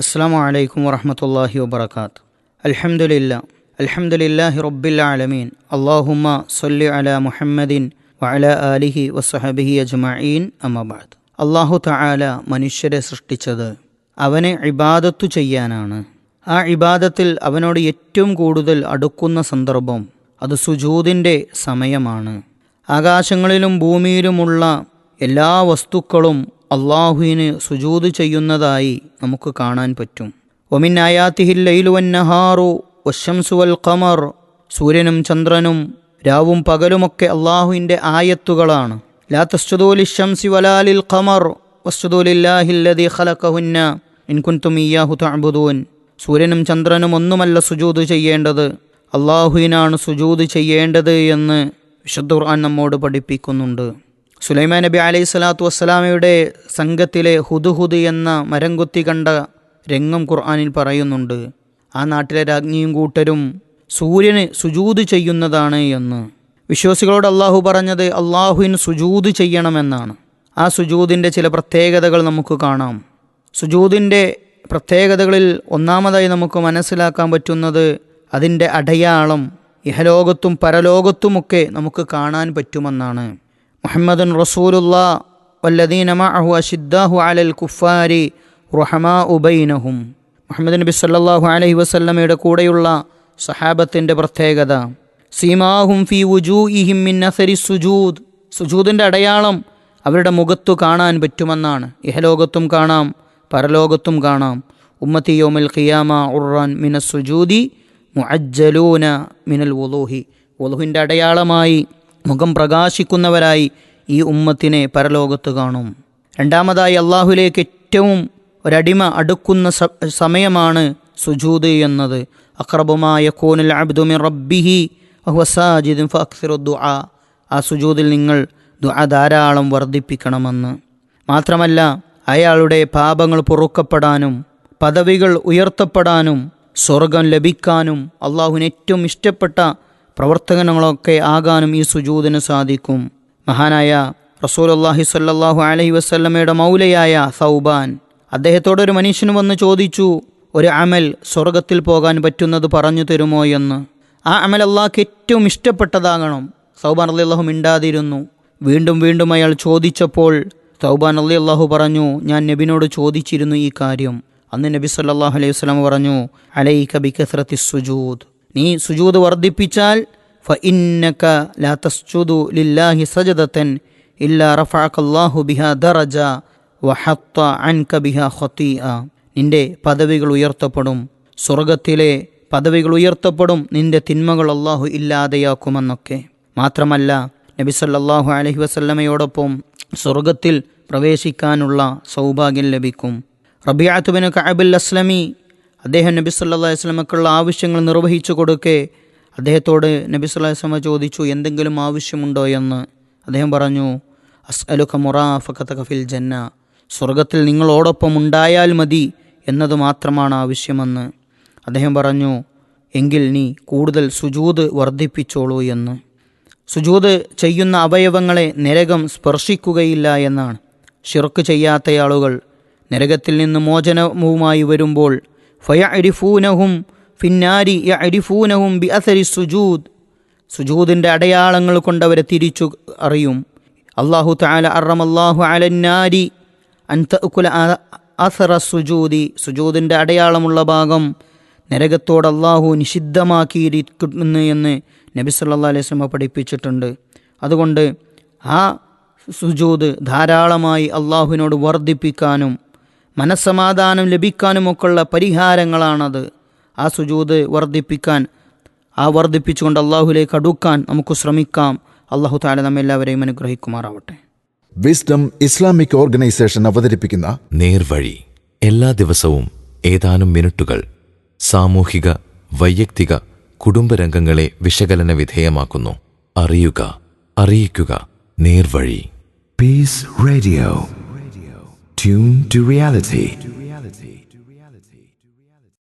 അസ്സാം വലൈക്കും വറഹമത്തല്ലാഹി വബർക്കാത്ത് അൽഹംദുലില്ല അൽഹംദുലില്ലാഹി റബ്ബിൽ ആലമീൻ. അള്ളാഹുമ്മ അല മുഹമ്മദിൻ വഅല ആലിഹി വസഹബിഹി അജ്മഈൻ. അമബാദ് അള്ളാഹു തആല മനുഷ്യരെ സൃഷ്ടിച്ചത് അവനെ ഇബാദത്തു ചെയ്യാനാണ്. ആ ഇബാദത്തിൽ അവനോട് ഏറ്റവും കൂടുതൽ അടുക്കുന്ന സന്ദർഭം അത് സുജൂതിന്റെ സമയമാണ്. ആകാശങ്ങളിലും ഭൂമിയിലുമുള്ള എല്ലാ വസ്തുക്കളും അള്ളാഹുവിന് സുജൂത് ചെയ്യുന്നതായി നമുക്ക് കാണാൻ പറ്റും. ഒമിൻ ആയാത്തിഹിൽ ലൈലുവന്നഹാറു വശംസുവൽ ഖമർ. സൂര്യനും ചന്ദ്രനും രാവും പകലുമൊക്കെ അള്ളാഹുവിന്റെ ആയത്തുകളാണ്. ലാ തസ്തുദൂലി ഷംസി വലാലിൽ ഖമർ. വസ്തുദൂലില്ലാഹില്ലതി ഖലഖഹുന്ന. ഇൻകുൻതും ഇയ്യാഹു തഅബുദൂൻ. സൂര്യനും ചന്ദ്രനും ഒന്നുമല്ല സുജൂത് ചെയ്യേണ്ടത്. അള്ളാഹുവിനാണ് സുജൂത് ചെയ്യേണ്ടത് എന്ന് വിശുദ്ധ ഖുർആൻ നമ്മോട് പഠിപ്പിക്കുന്നുണ്ട്. സുലൈമാൻ നബി അലൈഹി സ്വലാത്തു വസ്സലാമയുടെ സംഘത്തിലെ ഹുദുഹുദ് എന്ന മരം കൊത്തി കണ്ട രംഗം ഖുർആാനിൽ പറയുന്നുണ്ട്. ആ നാട്ടിലെ രാജ്ഞിയും കൂട്ടരും സൂര്യന് സുജൂത് ചെയ്യുന്നതാണ് എന്ന്. വിശ്വാസികളോട് അള്ളാഹു പറഞ്ഞത് അള്ളാഹുവിന് സുജൂത് ചെയ്യണമെന്നാണ്. ആ സുജൂതിന്റെ ചില പ്രത്യേകതകൾ നമുക്ക് കാണാം. സുജൂതിന്റെ പ്രത്യേകതകളിൽ ഒന്നാമതായി നമുക്ക് മനസ്സിലാക്കാൻ പറ്റുന്നത് അതിന്റെ അടയാളം ഇഹലോകത്തും പരലോകത്തുമൊക്കെ നമുക്ക് കാണാൻ പറ്റുമെന്നാണ്. മുഹമ്മദുൻ റസൂലുള്ള വല്ലദീന മഅഹു അഷിദ്ദാഹു അലൽ കുഫാരി റുഹമാ ഉബൈനഹും മുഹമ്മദ് നബി സല്ലല്ലാഹു അലൈഹി വസല്ലമയുടെ കൂടെയുള്ള സഹാബത്തിന്റെ പ്രത്യേകത. സീമാഹും ഫി മിൻ അസരി സുജൂദ്. സുജൂദിന്റെ അടയാളം അവരുടെ മുഖത്തു കാണാൻ പറ്റുമെന്നാണ്. ഇഹലോകത്തും കാണാം പരലോകത്തും കാണാം. ഉമ്മത്തി യോമിൽ ഖിയാമ ഉറാൻ മിനസ് സുജൂദി മുഅജ്ജലൂന മിനൽ വുലൂഹി. വുലുഹിന്റെ അടയാളമായി മുഖം പ്രകാശിക്കുന്നവരായി ഈ ഉമ്മത്തിനെ പരലോകത്ത് കാണും. രണ്ടാമതായി അള്ളാഹുലേക്ക് ഏറ്റവും ഒരടിമ അടുക്കുന്ന സമയമാണ് സുജൂദ് എന്നത്. അക്രബുമായ കോനിൽ അബ്ദുമിൻ റബ്ബിഹി അഹ്വസാജിദും ഫക്സിറുദ്ദു ആ സുജൂദിൽ നിങ്ങൾ ദുആ ധാരാളം വർദ്ധിപ്പിക്കണമെന്ന്. മാത്രമല്ല അയാളുടെ പാപങ്ങൾ പൊറുക്കപ്പെടാനും പദവികൾ ഉയർത്തപ്പെടാനും സ്വർഗം ലഭിക്കാനും അള്ളാഹുവിന് ഏറ്റവും ഇഷ്ടപ്പെട്ട പ്രവർത്തനങ്ങളൊക്കെ ആകാനും ഈ സുജൂദിന് സാധിക്കും. മഹാനായ റസൂലുള്ളാഹി സല്ലാഹു അലഹി വസല്ലമയുടെ മൗലയായ സൗബാൻ അദ്ദേഹത്തോട് ഒരു മനുഷ്യന് വന്ന് ചോദിച്ചു ഒരു അമൽ സ്വർഗത്തിൽ പോകാൻ പറ്റുന്നത് പറഞ്ഞു തരുമോ എന്ന്? ആ അമൽ അള്ളാഹ്ക്ക് ഏറ്റവും ഇഷ്ടപ്പെട്ടതാകണം. സൗബാൻ അള്ളി അള്ളാഹു മിണ്ടാതിരുന്നു. വീണ്ടും വീണ്ടും അയാൾ ചോദിച്ചപ്പോൾ സൗബാൻ അള്ളി അള്ളാഹു പറഞ്ഞു ഞാൻ നബിനോട് ചോദിച്ചിരുന്നു ഈ കാര്യം. അന്ന് നബി സല്ലാഹു അലൈഹി വസ്ലാം പറഞ്ഞു അലൈക ബികസ്റത്തി സുജൂദ്. നീ സുജൂത് വർദ്ധിപ്പിച്ചാൽ ഫ ഇന്നക ലില്ലാഹി സജദത്തൻ ഇല്ലാ റഫാഖല്ലാഹു ബിഹ ദറജ വഹത്ത നിന്റെ പദവികൾ ഉയർത്തപ്പെടും. സ്വർഗത്തിലെ പദവികൾ ഉയർത്തപ്പെടും. നിന്റെ തിന്മകൾ അള്ളാഹു ഇല്ലാതെയാക്കുമെന്നൊക്കെ. മാത്രമല്ല നബി സല്ലല്ലാഹു അലൈഹി വസല്ലമയോടൊപ്പം സ്വർഗത്തിൽ പ്രവേശിക്കാനുള്ള സൗഭാഗ്യം ലഭിക്കും. റബിയാത്തുബിന് കഅബുൽ അസ്ലമി അദ്ദേഹം നബി സല്ലാ വസ്ലമക്കുള്ള ആവശ്യങ്ങൾ നിർവഹിച്ചു കൊടുക്കെ അദ്ദേഹത്തോട് നബി സല്ലാ വസ്ലമ ചോദിച്ചു എന്തെങ്കിലും ആവശ്യമുണ്ടോ? എന്ന് അദ്ദേഹം പറഞ്ഞു അസ്അലുക മുറാഫഖതക കഫിൽ ജന്ന സ്വർഗത്തിൽ നിങ്ങളോടൊപ്പം ഉണ്ടായാൽ മതി എന്നത് മാത്രമാണ് ആവശ്യമെന്ന്. അദ്ദേഹം പറഞ്ഞു എങ്കിൽ നീ കൂടുതൽ സുജൂത് വർദ്ധിപ്പിച്ചോളൂ എന്ന്. സുജൂത് ചെയ്യുന്ന അവയവങ്ങളെ നരകം സ്പർശിക്കുകയില്ല എന്നാണ്. ഷിർക്ക് ചെയ്യാത്ത ആളുകൾ നരകത്തിൽ നിന്ന് മോചനവുമായി വരുമ്പോൾ ഫയ അരിഫൂനഹും ഫിന്നാരി യഅരിഫൂനഹും അരിഫൂനഹും ബി അസരി സുജൂദ്. സുജൂദിന്റെ അടയാളങ്ങൾ കൊണ്ടവരെ തിരിച്ചു അറിയും. അള്ളാഹു താല അറമല്ലാഹു അലന്നാരി അൻതക്കുല അസറ സുജൂദി. സുജൂദിന്റെ അടയാളമുള്ള ഭാഗം നരകത്തോട് അള്ളാഹു നിഷിദ്ധമാക്കിയിരിക്കുന്നു എന്ന് നബി സല്ലാ അലൈഹി സ്വലമ പഠിപ്പിച്ചിട്ടുണ്ട്. അതുകൊണ്ട് ആ സുജൂദ് ധാരാളമായി അള്ളാഹുവിനോട് വർദ്ധിപ്പിക്കാനും മനസ്സമാധാനം ലഭിക്കാനുമൊക്കെയുള്ള പരിഹാരങ്ങളാണത്. ആ സുജൂത് വർദ്ധിപ്പിക്കാൻ ആ വർദ്ധിപ്പിച്ചുകൊണ്ട് അള്ളാഹുലേക്ക് അടുക്കാൻ നമുക്ക് ശ്രമിക്കാം. അള്ളാഹു താല നമ്മെല്ലാവരെയും അനുഗ്രഹിക്കുമാറാവട്ടെ. വിസ്ഡം ഇസ്ലാമിക് ഓർഗനൈസേഷൻ അവതരിപ്പിക്കുന്ന നേർവഴി. എല്ലാ ദിവസവും ഏതാനും മിനിറ്റുകൾ സാമൂഹിക വൈയക്തിക കുടുംബരംഗങ്ങളെ വിശകലന വിധേയമാക്കുന്നു. അറിയുക അറിയിക്കുക. നേർവഴി. Peace Radio. Tune to reality.